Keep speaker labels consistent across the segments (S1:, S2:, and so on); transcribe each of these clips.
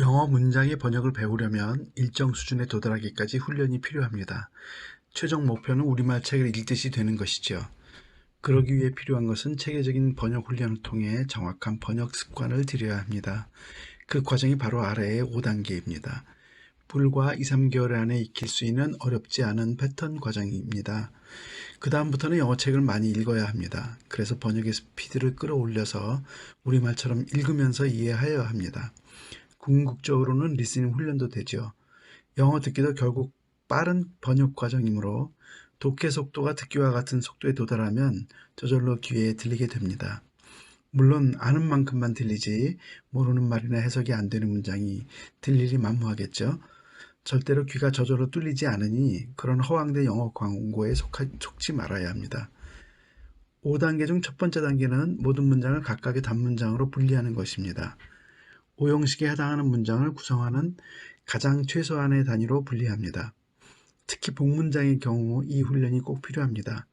S1: 영어 문장의 번역을 배우려면 일정 수준에 도달하기까지 훈련이 필요합니다. 최종 목표는 우리말 책을 읽듯이 되는 것이죠. 그러기 위해 필요한 것은 체계적인 번역 훈련을 통해 정확한 번역 습관을 들여야 합니다. 그 과정이 바로 아래의 5단계입니다. 불과 2, 3개월 안에 익힐 수 있는 어렵지 않은 패턴 과정입니다. 그 다음부터는 영어책을 많이 읽어야 합니다. 그래서 번역의 스피드를 끌어올려서 우리말처럼 읽으면서 이해하여야 합니다. 궁극적으로는 리스닝 훈련도 되죠. 영어 듣기도 결국 빠른 번역 과정이므로 독해 속도가 듣기와 같은 속도에 도달하면 저절로 귀에 들리게 됩니다. 물론 아는 만큼만 들리지 모르는 말이나 해석이 안 되는 문장이 들리리 만무하겠죠. 절대로 귀가 저절로 뚫리지 않으니 그런 허황된 영어 광고에 속하, 속지 말아야 합니다. 5단계 중 첫 번째 단계는 모든 문장을 각각의 단문장으로 분리하는 것입니다. 5형식에 해당하는 문장을 구성하는 가장 최소한의 단위로 분리합니다. 특히 복문장의 경우 이 훈련이 꼭 필요합니다.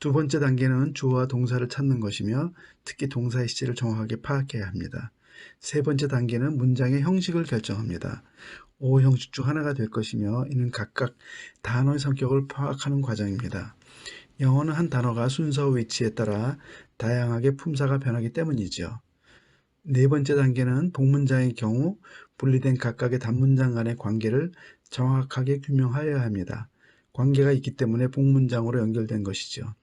S1: 두 번째 단계는 주어와 동사를 찾는 것이며 특히 동사의 시제를 정확하게 파악해야 합니다. 세 번째 단계는 문장의 형식을 결정합니다. 5형식 중 하나가 될 것이며 이는 각각 단어의 성격을 파악하는 과정입니다. 영어는 한 단어가 순서 위치에 따라 다양하게 품사가 변하기 때문이죠. 네 번째 단계는 복문장의 경우 분리된 각각의 단문장 간의 관계를 정확하게 규명하여야 합니다. 관계가 있기 때문에 복문장으로 연결된 것이죠.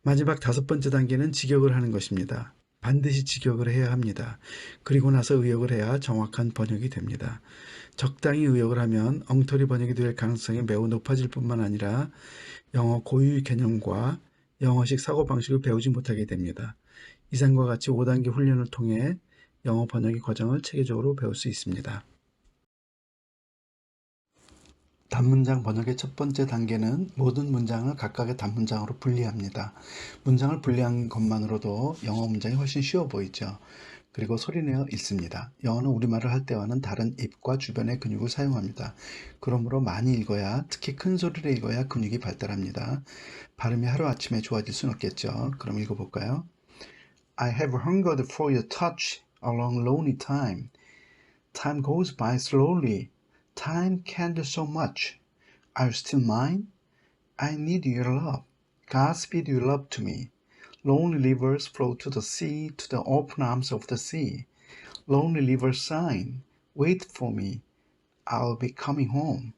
S1: 마지막 다섯 번째 단계는 직역을 하는 것입니다. 반드시 직역을 해야 합니다. 그리고 나서 의역을 해야 정확한 번역이 됩니다. 적당히 의역을 하면 엉터리 번역이 될 가능성이 매우 높아질 뿐만 아니라 영어 고유 개념과 영어식 사고방식을 배우지 못하게 됩니다. 이상과 같이 5단계 훈련을 통해 영어 번역의 과정을 체계적으로 배울 수 있습니다. 단문장 번역의 첫 번째 단계는 모든 문장을 각각의 단문장으로 분리합니다. 문장을 분리한 것만으로도 영어 문장이 훨씬 쉬워 보이죠. 그리고 소리내어 읽습니다. 영어는 우리말을 할 때와는 다른 입과 주변의 근육을 사용합니다. 그러므로 많이 읽어야, 특히 큰 소리를 읽어야 근육이 발달합니다. 발음이 하루아침에 좋아질 수는 없겠죠. 그럼 읽어볼까요? I have hungered for your touch a long lonely time. Time goes by slowly. Time can't do so much. Are you still mine? I need your love. Godspeed your love to me. Lonely rivers flow to the sea, to the open arms of the sea. Lonely rivers sign, wait for me. I'll be coming home.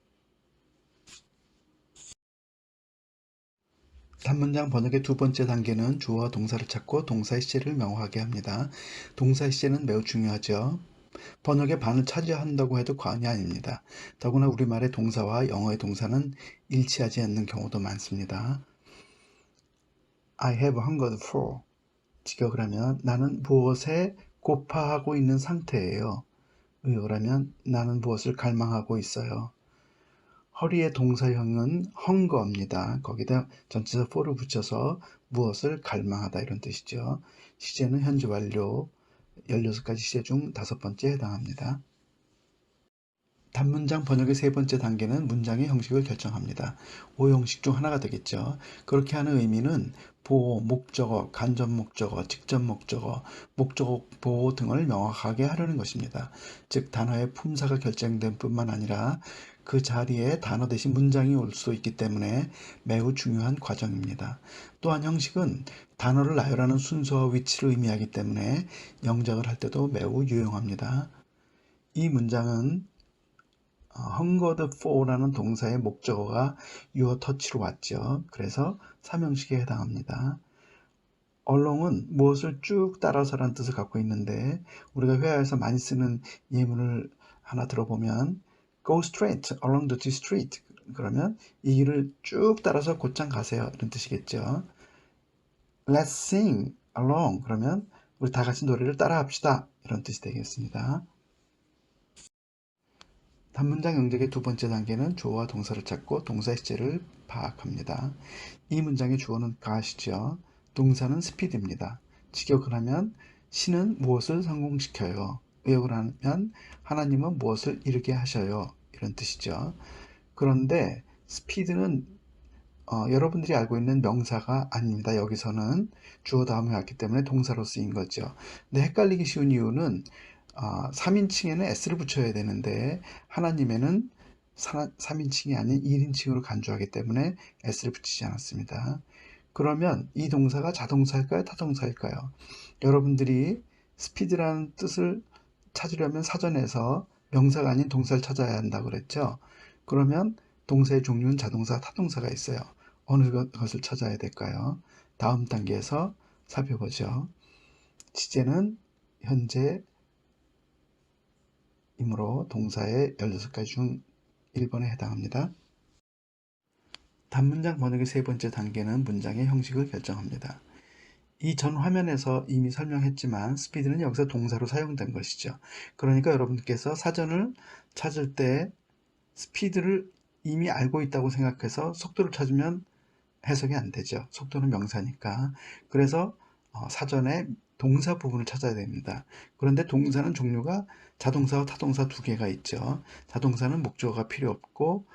S1: 단문장 번역의 두 번째 단계는 주어와 동사를 찾고 동사의 시제를 명확하게 합니다. 동사의 시제는 매우 중요하죠. 번역의 반을 차지한다고 해도 과언이 아닙니다. 더구나 우리말의 동사와 영어의 동사는 일치하지 않는 경우도 많습니다. I have hungered for 직역을 하면 나는 무엇에 고파하고 있는 상태예요. 의역을 하면 나는 무엇을 갈망하고 있어요. 허리의 동사형은 헝거입니다. 거기다 전치사 for를 붙여서 무엇을 갈망하다 이런 뜻이죠. 시제는 현재 완료 16가지 시제 중 다섯 번째에 해당합니다. 단문장 번역의 세 번째 단계는 문장의 형식을 결정합니다. 5형식 중 하나가 되겠죠. 그렇게 하는 의미는 보호, 목적어, 간접 목적어, 직접 목적어, 목적어 보호 등을 명확하게 하려는 것입니다. 즉 단어의 품사가 결정된 뿐만 아니라 그 자리에 단어 대신 문장이 올 수 있기 때문에 매우 중요한 과정입니다. 또한 형식은 단어를 나열하는 순서와 위치를 의미하기 때문에 영작을 할 때도 매우 유용합니다. 이 문장은 hungered for라는 동사의 목적어가 your touch로 왔죠. 그래서 삼형식에 해당합니다. along은 무엇을 쭉 따라서라는 뜻을 갖고 있는데 우리가 회화에서 많이 쓰는 예문을 하나 들어보면 go straight along the street 그러면 이 길을 쭉 따라서 곧장 가세요 이런 뜻이겠죠. Let's sing along 그러면 우리 다 같이 노래를 따라 합시다 이런 뜻이 되겠습니다. 단문장 영작의 두 번째 단계는 주어와 동사를 찾고 동사의 시제를 파악합니다. 이 문장의 주어는 가시죠. 동사는 speed입니다. 직역을 하면 신은 무엇을 성공시켜요. 하면 하나님은 무엇을 이루게 하셔요. 이런 뜻이죠. 그런데 speed는 어, 여러분들이 알고 있는 명사가 아닙니다. 여기서는 주어 다음에 왔기 때문에 동사로 쓰인 거죠. 근데 헷갈리기 쉬운 이유는 아, 3인칭에는 s를 붙여야 되는데 하나님에는 3인칭이 아닌 1인칭으로 간주하기 때문에 s를 붙이지 않았습니다. 그러면 이 동사가 자동사일까요? 타동사일까요? 여러분들이 스피드라는 뜻을 찾으려면 사전에서 명사가 아닌 동사를 찾아야 한다고 그랬죠? 그러면 동사의 종류는 자동사, 타동사가 있어요. 어느 것을 찾아야 될까요? 다음 단계에서 살펴보죠. 시제는 현재 이므로 동사의 16가지 중 1번에 해당합니다. 단문장 번역의 세 번째 단계는 문장의 형식을 결정합니다. 이 전 화면에서 이미 설명했지만 스피드는 여기서 동사로 사용된 것이죠. 그러니까 여러분께서 사전을 찾을 때 스피드를 이미 알고 있다고 생각해서 속도를 찾으면 해석이 안 되죠. 속도는 명사니까. 그래서 어, 사전에 동사 부분을 찾아야 됩니다. 그런데 동사는 종류가 자동사와 타동사 두 개가 있죠. 자동사는 목적어가 필요 없고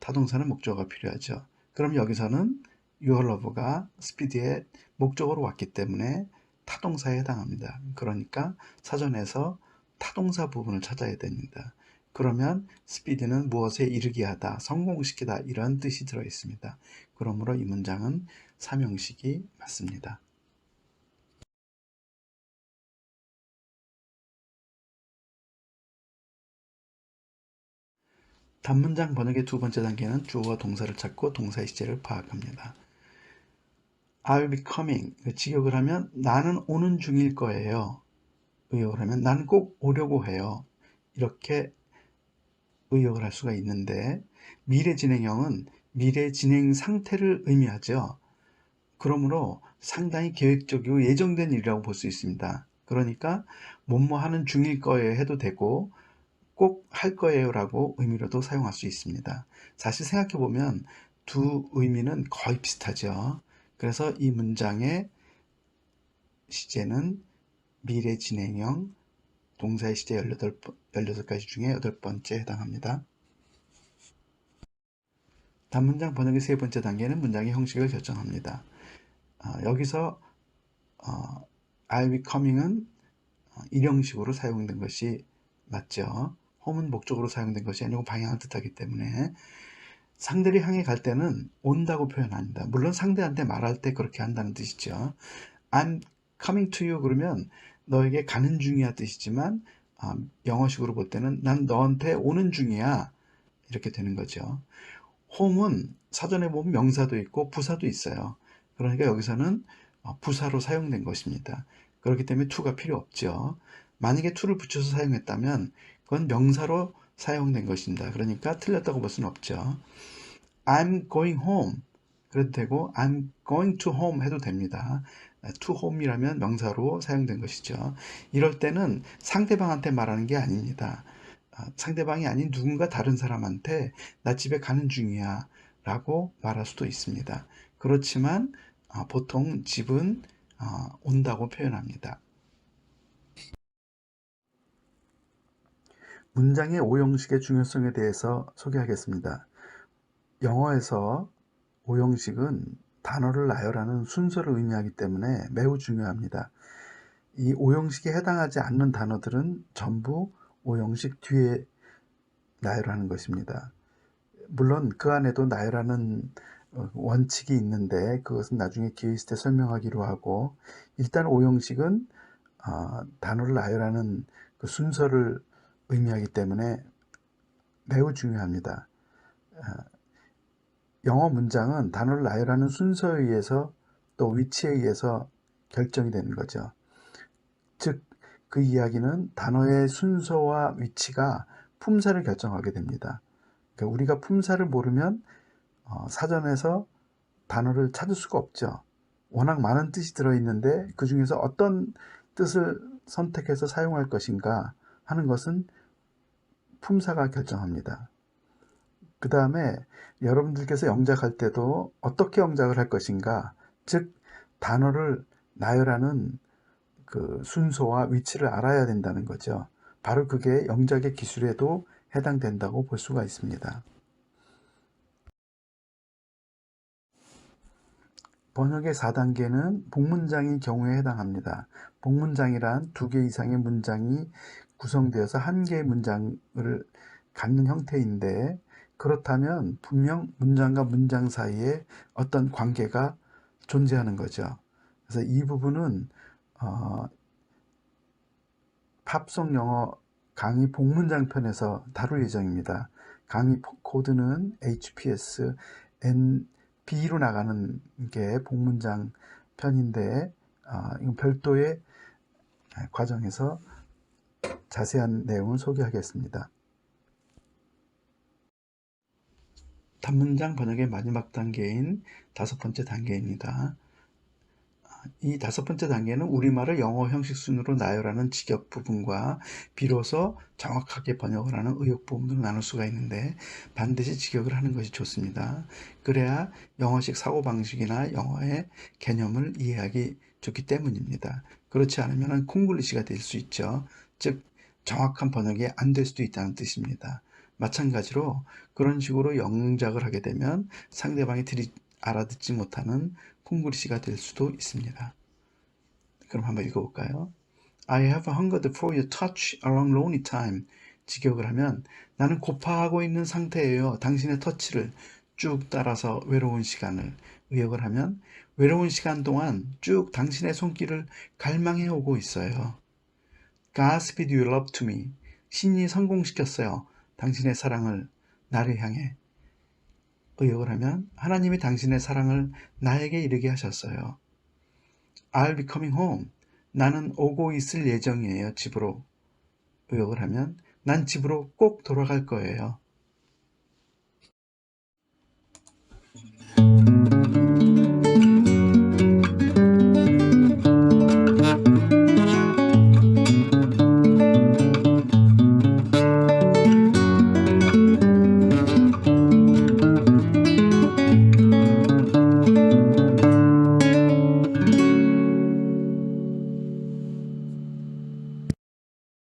S1: 타동사는 목적어가 필요하죠. 그럼 여기서는 love가 스피드의 목적어로 왔기 때문에 타동사에 해당합니다. 그러니까 사전에서 타동사 부분을 찾아야 됩니다. 그러면 스피드는 무엇에 이르게 하다, 성공시키다 이런 뜻이 들어 있습니다. 그러므로 이 문장은 삼형식이 맞습니다. 단문장 번역의 두 번째 단계는 주어와 동사를 찾고 동사의 시제를 파악합니다. I'll be coming. 직역을 하면 나는 오는 중일 거예요. 의역을 하면 나는 꼭 오려고 해요. 이렇게 의역을 할 수가 있는데 미래 진행형은 미래 진행 상태를 의미하죠. 그러므로 상당히 계획적이고 예정된 일이라고 볼 수 있습니다. 그러니까 뭐뭐 하는 중일 거예요 해도 되고 꼭 할 거예요 라고 의미로도 사용할 수 있습니다. 사실 생각해 보면 두 의미는 거의 비슷하죠. 그래서 이 문장의 시제는 미래 진행형 동사의 시제 18, 16가지 중에 여덟 번째 해당합니다. 단문장 번역의 세 번째 단계는 문장의 형식을 결정합니다. 어, 여기서 어, I'll be coming은 어, 일형식으로 사용된 것이 맞죠. 홈은 목적으로 사용된 것이 아니고 방향을 뜻하기 때문에 상대를 향해 갈 때는 온다고 표현합니다. 물론 상대한테 말할 때 그렇게 한다는 뜻이죠. I'm coming to you 그러면 너에게 가는 중이야 뜻이지만 아, 영어식으로 볼 때는 난 너한테 오는 중이야 이렇게 되는 거죠. 홈은 사전에 보면 명사도 있고 부사도 있어요. 그러니까 여기서는 어, 부사로 사용된 것입니다. 그렇기 때문에 to가 필요 없죠. 만약에 to를 붙여서 사용했다면 그건 명사로 사용된 것입니다. 그러니까 틀렸다고 볼 수는 없죠. I'm going home 그래도 되고 I'm going to home 해도 됩니다. to home이라면 명사로 사용된 것이죠. 이럴 때는 상대방한테 말하는 게 아닙니다. 아, 상대방이 아닌 누군가 다른 사람한테 나 집에 가는 중이야 라고 말할 수도 있습니다. 그렇지만 아, 보통 집은 아, 온다고 표현합니다. 문장의 오형식의 중요성에 대해서 소개하겠습니다. 영어에서 오형식은 단어를 나열하는 순서를 의미하기 때문에 매우 중요합니다. 이 오형식에 해당하지 않는 단어들은 전부 오형식 뒤에 나열하는 것입니다. 물론 그 안에도 나열하는 어, 원칙이 있는데 그것은 나중에 기회 있을 때 설명하기로 하고 일단 오형식은 어, 단어를 나열하는 그 순서를 의미하기 때문에 매우 중요합니다. 어, 영어 문장은 단어를 나열하는 순서에 의해서 또 위치에 의해서 결정이 되는 거죠. 즉, 그 이야기는 단어의 순서와 위치가 품사를 결정하게 됩니다. 그러니까 우리가 품사를 모르면 어, 사전에서 단어를 찾을 수가 없죠. 워낙 많은 뜻이 들어있는데 그 중에서 어떤 뜻을 선택해서 사용할 것인가 하는 것은 품사가 결정합니다. 그 다음에 여러분들께서 영작할 때도 어떻게 영작을 할 것인가, 즉 단어를 나열하는 그 순서와 위치를 알아야 된다는 거죠. 바로 그게 영작의 기술에도 해당된다고 볼 수가 있습니다. 번역의 4단계는 복문장인 경우에 해당합니다. 복문장이란 두 개 이상의 문장이 구성되어서 한 개의 문장을 갖는 형태인데 그렇다면 분명 문장과 문장 사이에 어떤 관계가 존재하는 거죠. 그래서 이 부분은 어, 팝송 영어 강의 복문장 편에서 다룰 예정입니다. 강의 포- 코드는 HPS NB로 나가는 게 복문장 편인데 어, 이건 별도의 과정에서 자세한 내용을 소개하겠습니다. 단문장 번역의 마지막 단계인 다섯 번째 단계입니다. 이 다섯 번째 단계는 우리말을 영어 형식 순으로 나열하는 직역 부분과 비로소 정확하게 번역을 하는 의역 부분으로 나눌 수가 있는데 반드시 직역을 하는 것이 좋습니다. 그래야 영어식 사고방식이나 영어의 개념을 이해하기 좋기 때문입니다. 그렇지 않으면 콩글리시가 될 수 있죠. 즉 정확한 번역이 안 될 수도 있다는 뜻입니다. 마찬가지로 그런 식으로 영작을 하게 되면 상대방이 들이 알아듣지 못하는 콩글리시가 될 수도 있습니다. 그럼 한번 읽어볼까요? I have hungered for your touch a long lonely time. 직역을 하면 나는 고파하고 있는 상태예요. 당신의 터치를 쭉 따라서 외로운 시간을 의역을 하면 외로운 시간 동안 쭉 당신의 손길을 갈망해 오고 있어요. Godspeed your love to me. 신이 성공시켰어요. 당신의 사랑을 나를 향해. 의역을 하면 하나님이 당신의 사랑을 나에게 이르게 하셨어요. I'll be coming home. 나는 오고 있을 예정이에요. 집으로. 의역을 하면 난 집으로 꼭 돌아갈 거예요.